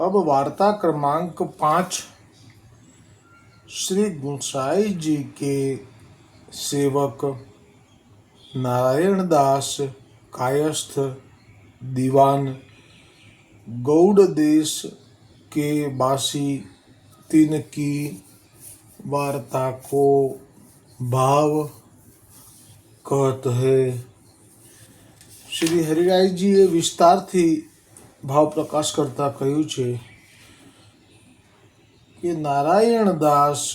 अब वार्ता क्रमांक पाँच, श्री गुणसाई जी के सेवक, नारायण दास कायस्थ, दीवान, गौड़ देश के बासी तीन की वार्ता को भाव कहते हैं। श्री हरिराय जी, ये विस्तार थी। ભાવ પ્રકાશ કરતા કહ્યું છે કે નારાયણ દાસ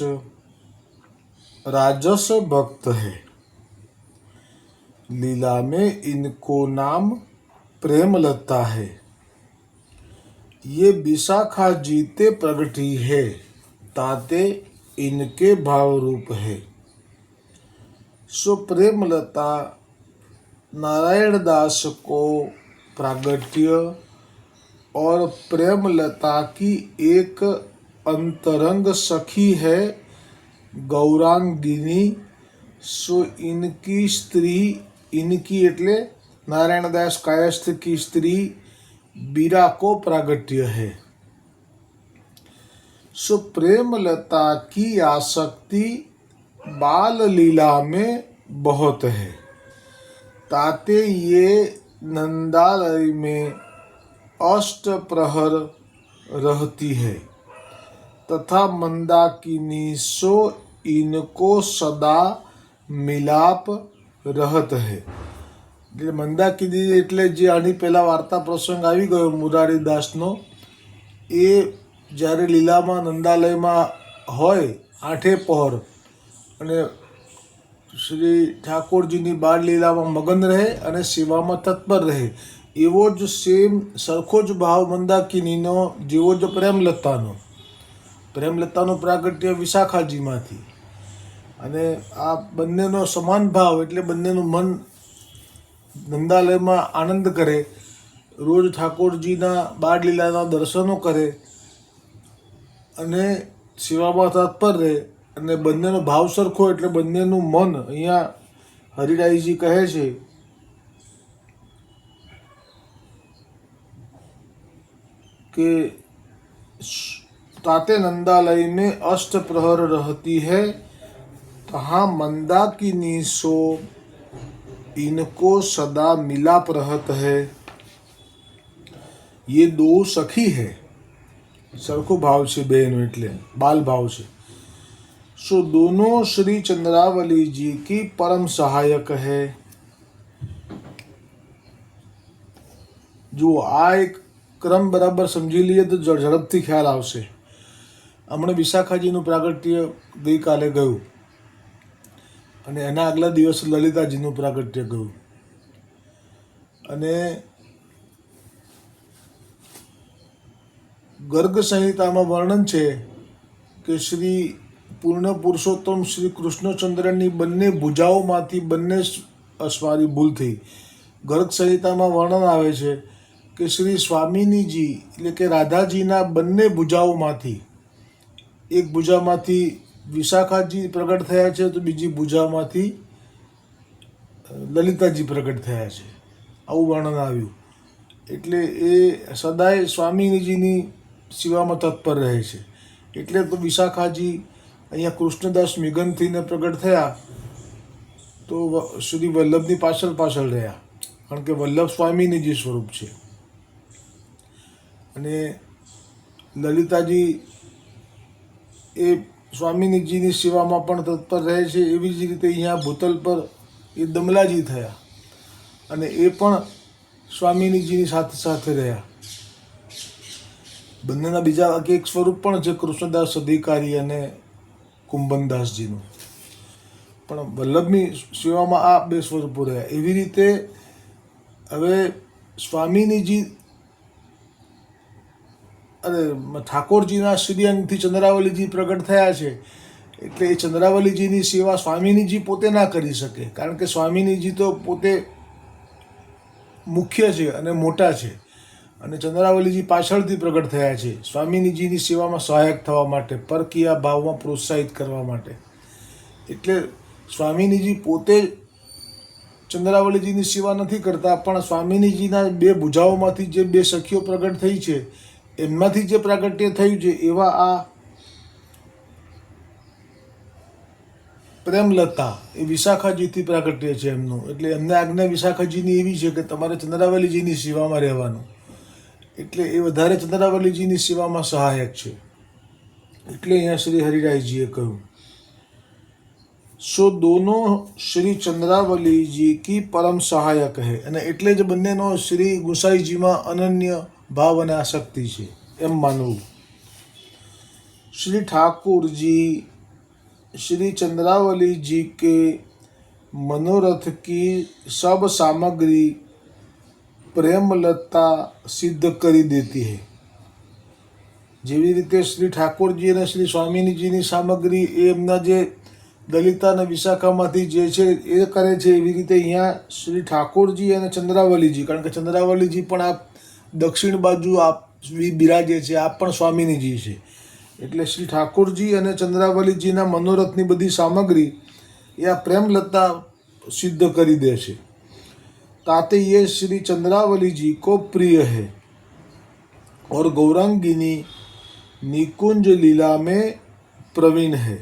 राजस भक्त है लीला में इनको नाम प्रेमलता है ये विशाखा जीते प्रगटी है ताते इनके भाव रूप है सो प्रेमलता नारायण दास को प्रागट्य और प्रेमलता की एक अंतरंग सखी है गौरांगिनी सो इनकी स्त्री इनकी એટલે નારાયણદાસ કાયસ્થ की स्त्री बीरा को प्रागट्य है सो प्रेमलता की आसक्ति बाल लीला में बहुत है ताते ये नंदालय में अष्ट प्रहर रहती है तथा मंदाकिनी सो इनको सदा मिलाप रहत है એટલે મંદાકિની એટલે જે આની પહેલાં વાર્તા પ્રસંગ આવી ગયો મુરારીદાસનો એ જ્યારે લીલામાં નંદાલયમાં હોય આઠે પહોર અને શ્રી ઠાકોરજીની બાળ લીલામાં મગન રહે અને સેવામાં તત્પર રહે એવો જ સેમ સરખો જ ભાવ મંદાકિનીનો, જેવો જ પ્રેમલતાનો. પ્રેમલતાનું પ્રાગટ્ય વિશાખાજીમાંથી. અને આ બંનેનો સમાન ભાવ એટલે બંનેનું મન નંદાલયમાં આનંદ કરે, રોજ ઠાકોરજીના બાળલીલાના દર્શનો કરે, અને સેવામાં તત્પર રહે, અને બંનેનો ભાવ સરખો એટલે બંનેનું મન અહીંયા હરિરાયજી કહે છે કે ताते नंदालय में अष्ट प्रहर रहती है तहाँ मंदाकिनी सो इनको सदा मिलाप रहत है ये दो सखी है સરખો ભાવ છે બેનો એટલે બાલ ભાવ છે सो दोनों श्री चंद्रावली जी की परम सहायक है જુઓ આ એક ક્રમ બરાબર સમજી લઈએ તો ઝડપથી ખ્યાલ આવશે. હમણાં વિશાખાજીનું પ્રાગટ્ય ગઈકાલે ગયું. અને એના આગલા દિવસ લલિતાજીનું પ્રાગટ્ય ગયું. અને ગર્ગ સંહિતામાં વર્ણન છે કે શ્રી પૂર્ણ પુરુષોત્તમ શ્રી કૃષ્ણચંદ્રની બંને ભુજાઓમાંથી બંને અસ્મારી ભૂલ થઈ. ગર્ગ સંહિતામાં વર્ણન આવે છે કે શ્રી સ્વામિનીજી એટલે કે રાધાજીના બંને ભુજાઓમાંથી, એક ભુજામાંથી વિશાખાજી પ્રગટ થયા છે તો બીજી ભુજામાંથી લલિતાજી પ્રગટ થયા છે. આવું વર્ણન આવ્યું. એટલે એ સદાય સ્વામિનીજીની સેવામાં તત્પર રહે છે. એટલે તો વિશાખાજી અહીંયા કૃષ્ણદાસ મિગનથીને પ્રગટ થયા તો શ્રી વલ્લભની પાછળ પાછળ રહ્યા. કારણ કે વલ્લભ સ્વામીની જે સ્વરૂપ છે. અને લલિતાજી એ સ્વામિનીજીની સેવામાં પણ તત્પર રહે છે એવી જ રીતે અહીંયા ભૂતલ પર એ દમલાજી થયા. અને એ પણ સ્વામિનીજીની સાથે સાથે રહ્યા. બંનેના બીજા એક સ્વરૂપ પણ છે કૃષ્ણદાસ અધિકારી અને કુંભનદાસજીનું. પણ વલ્લભની સેવામાં આ બે સ્વરૂપો રહ્યા. એવી રીતે હવે સ્વામીનીજી અરે ઠાકોરજીના શ્રી અંગથી ચંદ્રાવલીજી પ્રગટ થયા છે, એટલે એ ચંદ્રાવલીજીની સેવા સ્વામિનીજી પોતે ના કરી શકે. કારણ કે સ્વામિનીજી તો પોતે મુખ્ય છે અને મોટા છે. અને ચંદ્રાવલીજી પાછળથી પ્રગટ થયા છે. સ્વામિનીજીની સેવામાં સહાયક થવા માટે, પરકીયા ભાવમાં પ્રોત્સાહિત કરવા માટે. એટલે સ્વામિનીજી પોતે ચંદ્રાવલીજીની સેવા નથી કરતા, પણ સ્વામિનીજીના બે ભુજાઓમાંથી જે બે સખીઓ પ્રગટ થઈ છે એમમાંથી જે પ્રાગટ્ય થયું છે, એવા આ પ્રેમલતા એ વિશાખાજીથી પ્રાગટ્ય છે એમનું. એટલે એમને આજ્ઞા વિશાખાજીની એવી છે કે તમારે ચંદ્રાવલીજીની સેવામાં રહેવાનું. એટલે એ વધારે ચંદ્રાવલીજીની સેવામાં સહાયક છે. એટલે અહીંયા શ્રી હરિરાયજીએ કહ્યું, સો દોનો શ્રી ચંદ્રાવલીજી કી પરમ સહાયક હે. અને એટલે જ બંનેનો શ્રી ગુસાઈજીમાં અનન્ય ભાવ અને છે, એમ માનવું. શ્રી ઠાકુરજી, શ્રી ચંદ્રાવલીજી કે મનોરથ કી સબ સામગ્રી પ્રેમલતા સિદ્ધ કરી દેતી હૈ. જેવી રીતે શ્રી ઠાકોરજી અને શ્રી સ્વામીજીની સામગ્રી એ એમના જે દલિતા અને વિશાખામાંથી જે છે એ કરે છે એવી રીતે અહીંયા શ્રી ઠાકોરજી અને ચંદ્રાવલીજી, કારણ કે ચંદ્રાવલીજી પણ આ દક્ષિણ બાજુ આપ બિરાજે છે આ પણ સ્વામિનીજી છે એટલે શ્રી ઠાકોરજી અને ચંદ્રાવલીજીના મનોરથની બધી સામગ્રી એ આ પ્રેમલતા સિદ્ધ કરી દે છે ताते ये श्री चंद्रावली जी को प्रिय है और गौरांगिनी निकुंज लीला में प्रवीण है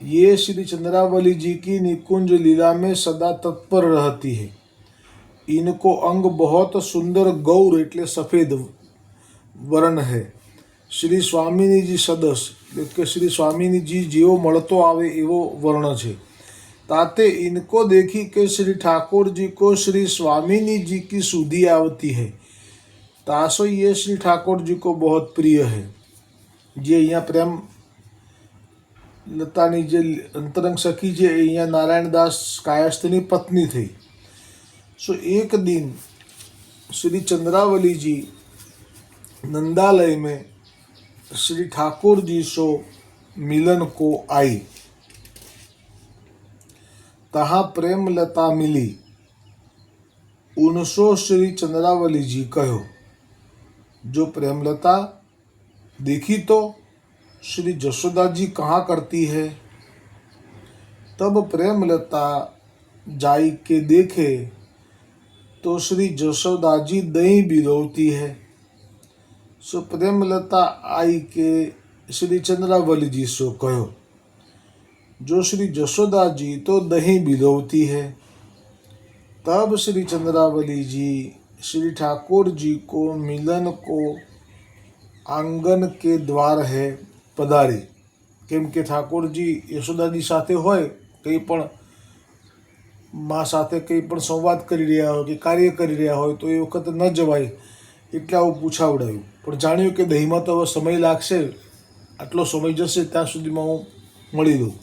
ये श्री चंद्रावली जी की निकुंज लीला में सदा तत्पर रहती है इनको अंग बहुत सुंदर गौर એટલે સફેદ વર્ણ હે શ્રી સ્વામીનીજી સદસ એટલે શ્રી સ્વામીનીજી જેવો મળતો આવે એવો વર્ણ છે તાતે ઇનકો દેખી કે શ્રી ઠાકોરજી કો શ્રી સ્વામીનીજી કી સુધી આવતી હૈ તાસો યે શ્રી ઠાકોરજી કો બહુ પ્રિય હૈ જે અહીંયા પ્રેમ લતાની જે અંતરંગ સખી છે એ અહીંયા નારાયણદાસ કાયસ્થની પત્ની થઈ सो एक दिन श्री चंद्रावली जी नंदालय में श्री ठाकुर जी सो मिलन को आई। तहाँ प्रेमलता मिली। उनसो श्री चंद्रावली जी कहो, जो प्रेमलता देखी तो श्री जसोदा जी कहाँ करती है? तब प्रेमलता जाई के देखे तो श्री जसोदा जी दही बिलोती है सो प्रेमलता आई के श्री चंद्रावली जी सो कहो जो श्री जसोदा जी तो दही बिलोती है तब श्री चंद्रावली जी श्री ठाकुर जी को मिलन को આંગન કે દ્વાર હે પધારી કેમ કે ઠાકોરજી યશોદાજી સાથે હોય કંઈ પણ મા સાથે કંઈ પણ સંવાદ કરી રહ્યા હોય કે કાર્ય કરી રહ્યા હોય તો એ વખતે ન જવાય એટલે આવું પૂછાવડાયું પણ જાણ્યું કે દહીંમાં તો હવે સમય લાગશે આટલો સમય જશે ત્યાં સુધીમાં હું મળી લઉં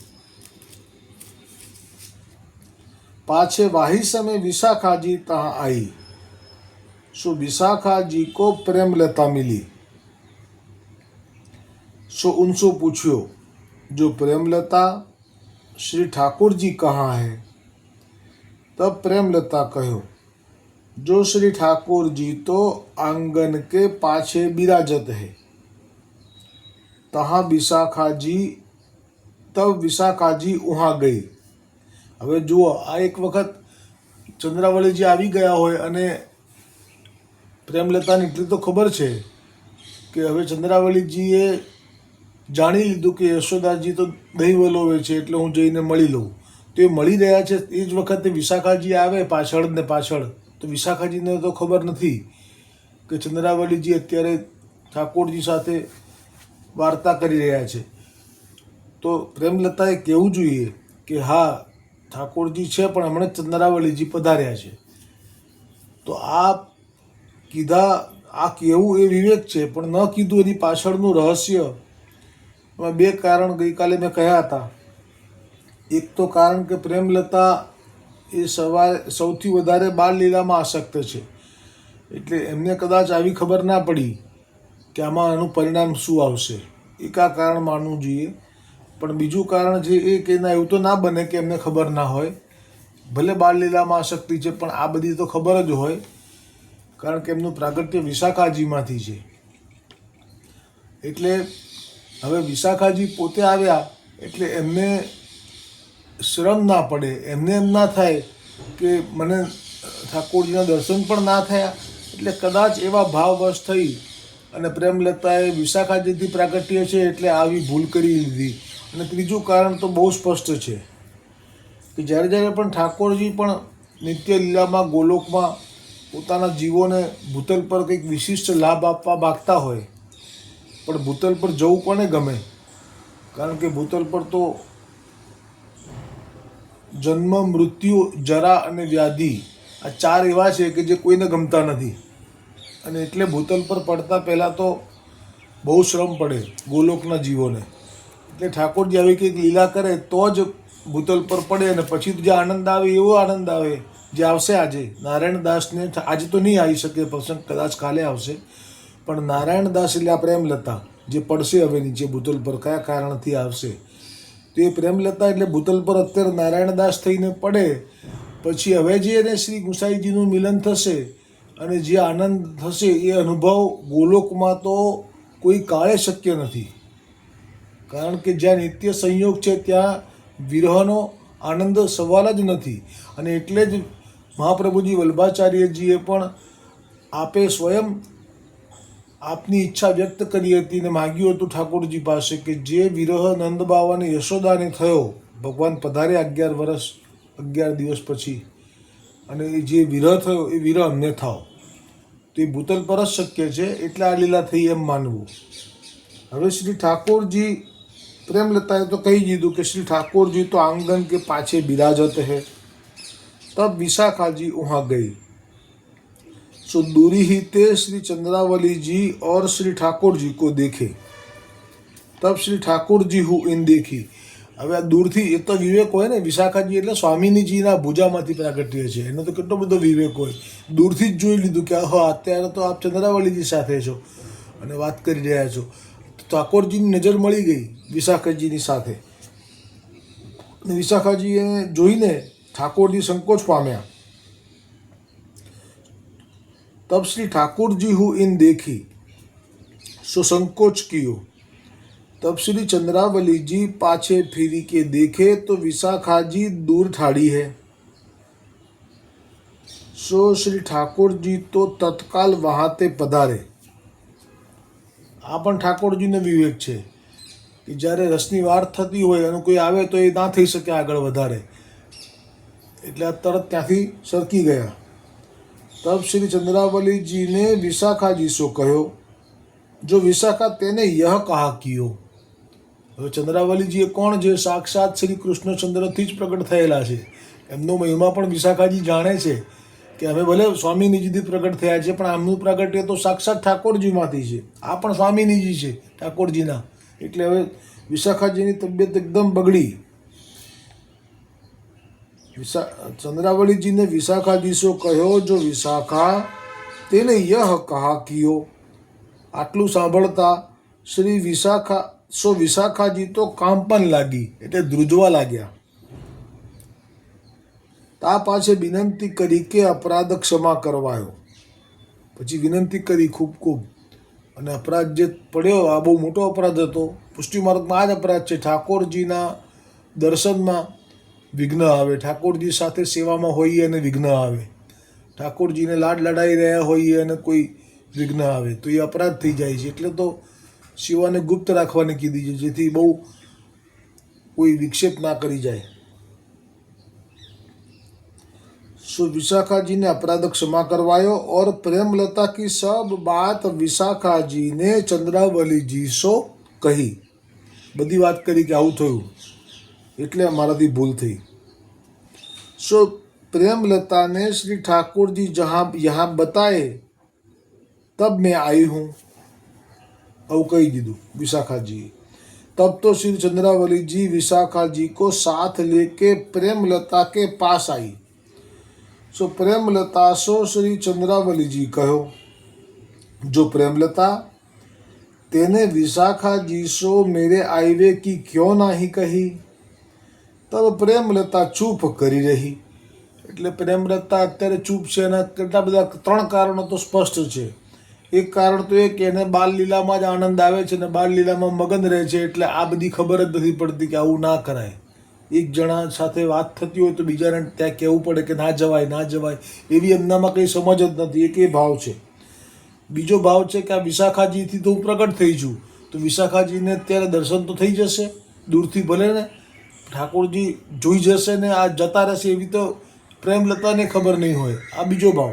पाछे वाही समय विशाखा जी तहाँ आई सो विशाखा जी को प्रेमलता मिली सो उनसे पूछो जो प्रेमलता श्री ठाकुर जी कहाँ है તબ પ્રેમલતા કહ્યું જો શ્રી ઠાકોરજી તો આંગન કે પાછે બિરાજત હૈ તહા વિશાખાજી તબ વિશાખાજી ઉહા ગઈ હવે જુઓ આ એક વખત ચંદ્રાવળીજી આવી ગયા હોય અને પ્રેમલતાની એટલી તો ખબર છે કે હવે ચંદ્રાવલીજીએ જાણી લીધું કે યશોદાજી તો દહીં વલોવે છે એટલે હું જઈને મળી લઉં તો મળી રહ્યા છે એ જ વખતે વિશાખાજી આવે પાછળ ને પાછળ. તો વિશાખાજીને તો ખબર નથી કે ચંદ્રાવલીજી અત્યારે ઠાકોરજી સાથે વાર્તા કરી રહ્યા છે. તો પ્રેમલતાએ કહેવું જોઈએ કે હા, ઠાકોરજી છે પણ હમણાં ચંદ્રાવલીજી પધાર્યા છે. તો આ કીધા, આ કહેવું એ વિવેક છે, પણ ન કીધું એની પાછળનું રહસ્ય. બે કારણ ગઈકાલે મેં કહ્યા હતા. એક તો કારણ કે પ્રેમલતા એ સવારે સૌથી વધારે બાળ લીલામાં આસક્ત છે. એટલે એમને કદાચ આવી ખબર ના પડી કે આમાં આનું પરિણામ શું આવશે. એક આ કારણ માનવું જોઈએ. પણ બીજું કારણ છે એ કે ના, એવું તો ના બને કે એમને ખબર ના હોય. ભલે બાળલીલામાં આસક્તિ છે, પણ આ બધી તો ખબર જ હોય. કારણ કે એમનું પ્રાગટ્ય વિશાખાજીમાંથી છે. એટલે હવે વિશાખાજી પોતે આવ્યા એટલે એમને શ્રમ ના પડે. એમને એમ ના થાય કે મને ઠાકોરજીના દર્શન પણ ના થયા. એટલે કદાચ એવા ભાવવશ થઈ અને પ્રેમલતાએ વિશાખાજીથી પ્રાગટ્ય છે એટલે આવી ભૂલ કરી લીધી અને ત્રીજું કારણ તો બહુ સ્પષ્ટ છે કે જ્યારે જ્યારે પણ ઠાકોરજી પણ નિત્ય લીલામાં, ગોલોકમાં પોતાના જીવોને ભૂતલ પર કંઈક વિશિષ્ટ લાભ આપવા માગતા હોય, પણ ભૂતલ પર જવું કોને ગમે? કારણ કે ભૂતલ પર તો જન્મ, મૃત્યુ, જરા અને વ્યાધિ આ ચાર એવા છે કે જે કોઈને ગમતા નથી. અને એટલે ભૂતલ પર પડતા પહેલાં તો બહુ શ્રમ પડે ગોલોકના જીવોને. એટલે ઠાકોરજી આવી કંઈક લીલા કરે તો જ ભૂતલ પર પડે અને પછી જે આનંદ આવે એવો આનંદ આવે જે આવશે આજે. નારાયણ દાસને આજે તો નહીં આવી શકે પ્રસંગ, કદાચ કાલે આવશે. પણ નારાયણ દાસ એટલે આ પ્રેમલતા જે પડશે હવે નીચે ભૂતલ પર કયા કારણથી આવશે? તો એ પ્રેમલતા એટલે ભૂતલ પર અત્યારે નારાયણ દાસ થઈને પડે. પછી હવે જે એને શ્રી ગુસાઈજીનું મિલન થશે અને જે આનંદ થશે એ અનુભવ ગોલોકમાં તો કોઈ કાળે શક્ય નથી. કારણ કે જ્યાં નિત્ય સંયોગ છે, ત્યાં વિરહનો આનંદ સવાલ જ નથી. અને એટલે જ મહાપ્રભુજી વલ્ભાચાર્યજીએ પણ આપે સ્વયં આપની ઈચ્છા વ્યક્ત કરી હતી અને માગ્યું હતું ઠાકોરજી પાસે કે જે વિરહ નંદબાવાને યશોદાને થયો, ભગવાન પધારે અગિયાર વર્ષ અગિયાર દિવસ પછી. અને એ જે વિરહ થયો, એ વિરહ અમને થાવ. તો એ ભૂતલ પર જ શક્ય છે, એટલે આ લીલા થઈ એમ માનવું. હવે શ્રી ઠાકોરજી પ્રેમલતાએ તો કહી દીધું કે શ્રી ઠાકોરજી તો આંગન કે પાછે બિરાજત હે. તબ વિશાખાજી ઉહા ગઈ. सो दूरी ही ते श्री चंद्रावली जी और श्री ठाकुर जी को देखे તબ શ્રી ઠાકોરજી હું ઇન દેખી હવે આ દૂરથી એ તો વિવેક હોય ને વિશાખાજી એટલે સ્વામિનીજીના ભુજામાંથી પ્રાગટ્ય છે એનો તો કેટલો બધો વિવેક હોય દૂરથી જ જોઈ લીધું કે હા અત્યારે તો આપ ચંદ્રાવલીજી સાથે છો અને વાત કરી રહ્યા છો ઠાકોરજીની નજર મળી ગઈ વિશાખાજીની સાથે અને વિશાખાજીએ જોઈને ઠાકોરજી સંકોચ પામ્યા तब श्री ठाकुर जी हूँ इन देखी सो संकोच कियो तब श्री चंद्रावली जी पाछे फिरी के देखे तो विशाखा जी दूर ठाड़ी है सो श्री ઠાકોર જી તો તત્કાલ વહાતે પધારે આ પણ ઠાકોરજીનો વિવેક છે કે જ્યારે રસની વાર થતી હોય અને કોઈ આવે તો એ ના થઈ શકે આગળ વધારે એટલે આ તરત ત્યાંથી સરકી ગયા તબ શ્રી ચંદ્રાવલીજીને વિશાખા જીસો કહ્યો જો વિશાખા તેને યહ કહા કિયો હવે ચંદ્રાવલીજી એ કોણ છે સાક્ષાત શ્રી કૃષ્ણચંદ્રથી જ પ્રગટ થયેલા છે એમનો મહિમા પણ વિશાખાજી જાણે છે કે અમે ભલે સ્વામીનીજીથી પ્રગટ થયા છે પણ આમનું પ્રાગટ્ય તો સાક્ષાત ઠાકોરજીમાંથી છે આ પણ સ્વામીનીજી છે ઠાકોરજીના એટલે હવે વિશાખાજીની તબિયત એકદમ બગડી. વિશા, ચંદ્રાવલીજીને વિશાખાજીશો કહ્યો, જો વિશાખા તેને યહ કહા કિયો આટલું સાંભળતા શ્રી વિશાખા, સો વિશાખાજી તો કાંપન લાગી, એટલે ધ્રુજવા લાગ્યા. તા પાસે વિનંતી કરી કે અપરાધ ક્ષમા કરવાયો. પછી વિનંતી કરી ખૂબ ખૂબ. અને અપરાધ જે પડ્યો, આ બહુ મોટો અપરાધ હતો. પુષ્ટિ માર્ગમાં આ જ અપરાધ છે. ઠાકોરજીના દર્શનમાં વિઘ્ન આવે ઠાકોરજી સાથે સેવામાં હોઈએ અને વિઘ્ન આવે ઠાકોરજીને લાડ લડાઈ રહ્યા હોઈએ અને કોઈ વિઘ્ન આવે તો એ અપરાધ થઈ જાય છે એટલે તો શિવાને ગુપ્ત રાખવાની કીધી છે જેથી બહુ કોઈ વિક્ષેપ ના કરી જાય सो विशाखा जी ने अपराध क्षमा करवायो और प्रेमलता की सब बात विशाखा जी ने चंद्रावली जी સો કહી બધી વાત કરી કે આવું થયું એટલે મારાથી ભૂલ થઈ सो प्रेमलता ने श्री ठाकुर जी जहाँ यहाँ बताए तब मैं आई हूँ આવું કહી દીધું विशाखा जी तब तो श्री चंद्रावली जी विशाखा जी को साथ लेके प्रेमलता के पास आई सो प्रेमलता सो श्री चंद्रावली जी कहो जो प्रेमलता તેને વિશાખા જીસો મેરે આઈવે કી ક્યો નાહી કહી તબ પ્રેમલતા ચૂપ કરી રહી. એટલે પ્રેમલતા અત્યારે ચૂપ છે એના કેટલા બધા ત્રણ કારણો તો સ્પષ્ટ છે. એક કારણ તો એ કે એને બાલલીલામાં જ આનંદ આવે છે ને બાલલીલામાં મગન રહે છે એટલે આ બધી ખબર જ નથી પડતી કે આવું ના કરાય. એક જણા સાથે વાત થતી હોય તો બીજાને ત્યાં કહેવું પડે કે ના જવાય ના જવાય. એવી એમનામાં કંઈ સમજ જ નથી, એક એ ભાવ છે. બીજો ભાવ છે કે આ વિશાખાજીથી તો હું પ્રગટ થઈ છું. તો વિશાખાજીને અત્યારે દર્શન તો થઈ જશે, દૂરથી ભલે ને. ઠાકોરજી જોઈ જશે ને આ જતા રહેશે એવી તો પ્રેમલતાને ખબર નહીં હોય. આ બીજો ભાવ.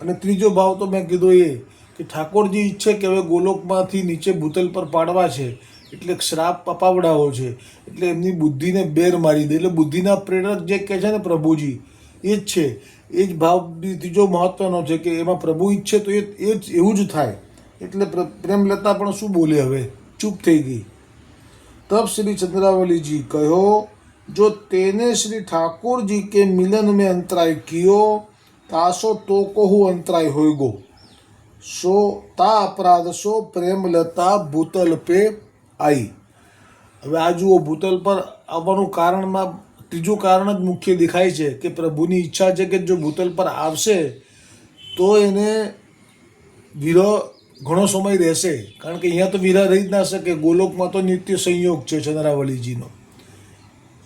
અને ત્રીજો ભાવ તો મેં કીધો એ કે ઠાકોરજી ઈચ્છે કે હવે ગોલોકમાંથી નીચે ભૂતલ પર પાડવા છે, એટલે શ્રાપ અપાવડાવો છે, એટલે એમની બુદ્ધિને બેર મારી દે. એટલે બુદ્ધિના પ્રેરક જે કહે છે ને પ્રભુજી, એ જ છે. એ જ ભાવ ત્રીજો મહત્વનો છે કે એમાં પ્રભુ ઈચ્છે તો એ એ જ, એવું જ થાય. એટલે પ્ર- પ્રેમલતા પણ શું બોલે હવે? ચૂપ થઈ ગઈ. तब श्री चंद्रावली जी कहो जो तेने श्री ठाकुर जी के मिलन में अंतराय कियो तासो तो को हु अंतराय होगो सो ता अपराध सो प्रेमलता भूतल पे आई હવે આ જુઓ ભૂતલ પર આવવાનું કારણમાં ત્રીજું કારણ જ મુખ્ય દેખાય છે કે પ્રભુની ઈચ્છા છે કે જો ભૂતલ પર આવશે તો એને વિરહ ઘણો સમય રહેશે, કારણ કે અહીંયા તો વિરા રહી જ ના શકે. ગોલોકમાં તો નિત્ય સંયોગ છે ચંદ્રાવલીજીનો.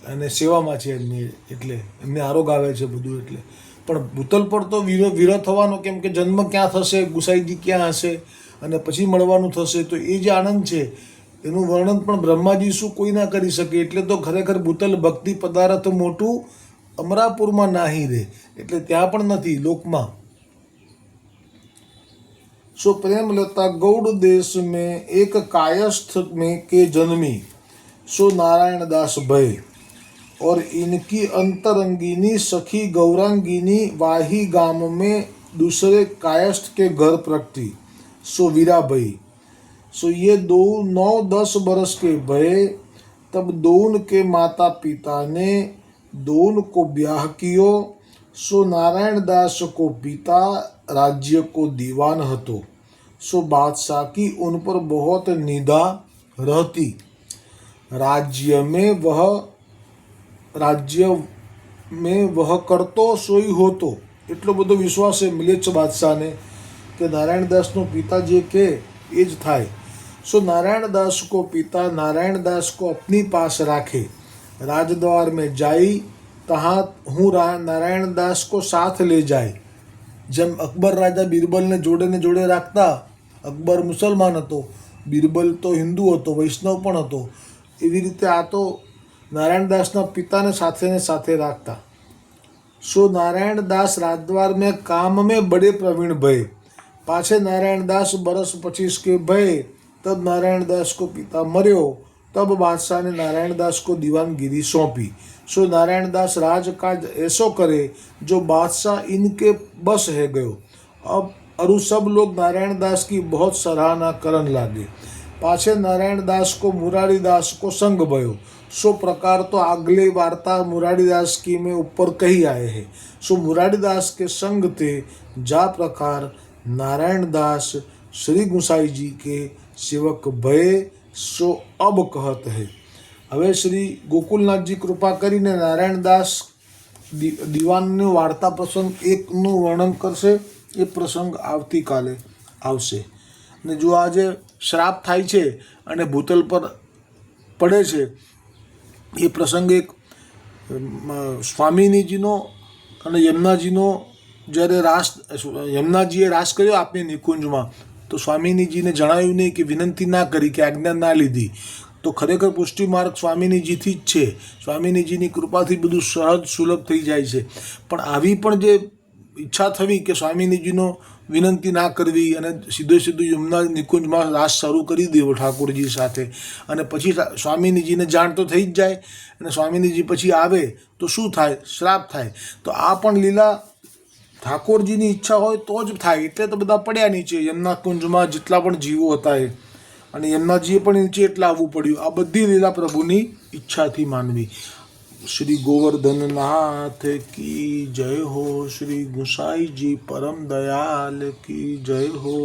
અને સેવામાં છે એમની, એટલે એમને આરોગ આવે છે બધું એટલે. પણ ભૂતલ પર તો વિરો વિરહ થવાનો કેમ કે જન્મ ક્યાં થશે, ગુસાઈજી ક્યાં હશે, અને પછી મળવાનું થશે, તો એ જે આનંદ છે, એનું વર્ણન પણ બ્રહ્માજી શું કોઈ ના કરી શકે? એટલે તો ખરેખર ભૂતલ ભક્તિ પદાર્થ મોટું અમરાપુરમાં નાહી રહે એટલે ત્યાં પણ નથી, લોકમાં. सो प्रेमलता गौड़ देश में एक कायस्थ में के जन्मी। सो नारायण दास भय। और इनकी अंतरंगिनी सखी गौरांगिनी वाही गाँव में दूसरे कायस्थ के घर प्रगति सो भई सो ये दो, नौ, दस बरस के भय। तब दोन के माता पिता ने दोन को ब्याह कियो। सो नारायण दास को पिता, राज्य को दीवान હતો सो बादशाह की उन पर बहुत निदा रहती राज्य में वह રાજ્ય મેં વહ કરતો સોઈ હોતો એટલો બધો વિશ્વાસ છે મિલેચ્છ બાદશાહને કે નારાયણદાસનો પિતા જે કે એ જ થાય सो नारायण दास को पिता नारायण दास को अपनी पास राखे राजद्वार में जाई तहाँ हूँ रा नारायण दास को साथ ले जाए જેમ અકબર રાજા બિરબલને જોડે ને જોડે રાખતા અકબર મુસલમાન હતો, બિરબલ તો હિન્દુ હતો, વૈષ્ણવ પણ હતો. એવી રીતે આ તો નારાયણદાસના પિતાને સાથેને સાથે રાખતા. સો નારાયણદાસ રાજદ્વાર મેં કામ મેં બડે પ્રવીણ ભય. પાછે નારાયણદાસ બરસ પચીસ કે ભય. તબ નારાયણદાસ કો પિતા મર્યો. તબ બાદશાહને નારાયણદાસ કો દીવાનગીરી સોંપી. સો નારાયણદાસ રાજકાજ એસો કરે, જો બાદશાહ ઇનકે બસ હે ગયો. અબ बादशाह इनके बस है गयो अब अरु सब लोग नारायण दास की बहुत सराहना करन लागे पाछे नारायण दास को मुरारी दास को संग भयो सो प्रकार तो अगले वार्ता मुरारी दास की में ऊपर कही आए हैं सो मुरारी दास के संग थे जा प्रकार नारायण दास श्री गुसाई जी के सेवक भय सो अब कहत है હવે શ્રી ગોકુલનાથજી કૃપા કરીને નારાયણદાસ દી- દીવાનનો વાર્તા પ્રસંગ એકનું વર્ણન કરશે એ પ્રસંગ આવતીકાલે આવશે. અને જો આજે શ્રાપ થાય છે અને ભૂતલ પર પડે છે, એ પ્રસંગ એક સ્વામિનીજીનો અને યમુનાજીનો જ્યારે રાસ, યમુનાજીએ રાસ કર્યો આપની નિકુંજમાં, તો સ્વામિનીજીને જણાવ્યું નહીં કે વિનંતી ના કરી કે આજ્ઞા ના લીધી. તો ખરેખર પુષ્ટિ માર્ગ સ્વામિનીજીથી જ છે. સ્વામિનીજીની કૃપાથી બધું સહજ સુલભ થઈ જાય છે. પણ આવી પણ જે ઈચ્છા થવી કે સ્વામીનીજીનો વિનંતી ના કરવી અને સીધે સીધું યમુના નિકુંજમાં રાસ શરૂ કરી દેવો ઠાકોરજી સાથે. અને પછી સ્વામીનીજીને જાણ તો થઈ જ જાય અને સ્વામિનીજી પછી આવે તો શું થાય? શ્રાપ થાય. તો આ પણ લીલા ઠાકોરજીની ઈચ્છા હોય તો જ થાય. એટલે તો બધા પડ્યા નીચે. યમુના કુંજમાં જેટલા પણ જીવો હતા એ. અને યમુનાજીએ પણ નીચે એટલા આવવું પડ્યું. આ બધી લીલા પ્રભુની ઈચ્છાથી માનવી. શ્રી ગોવર્ધનનાથ કી જય હો શ્રી ગુસાઈજી પરમ દયાલ કી જય હો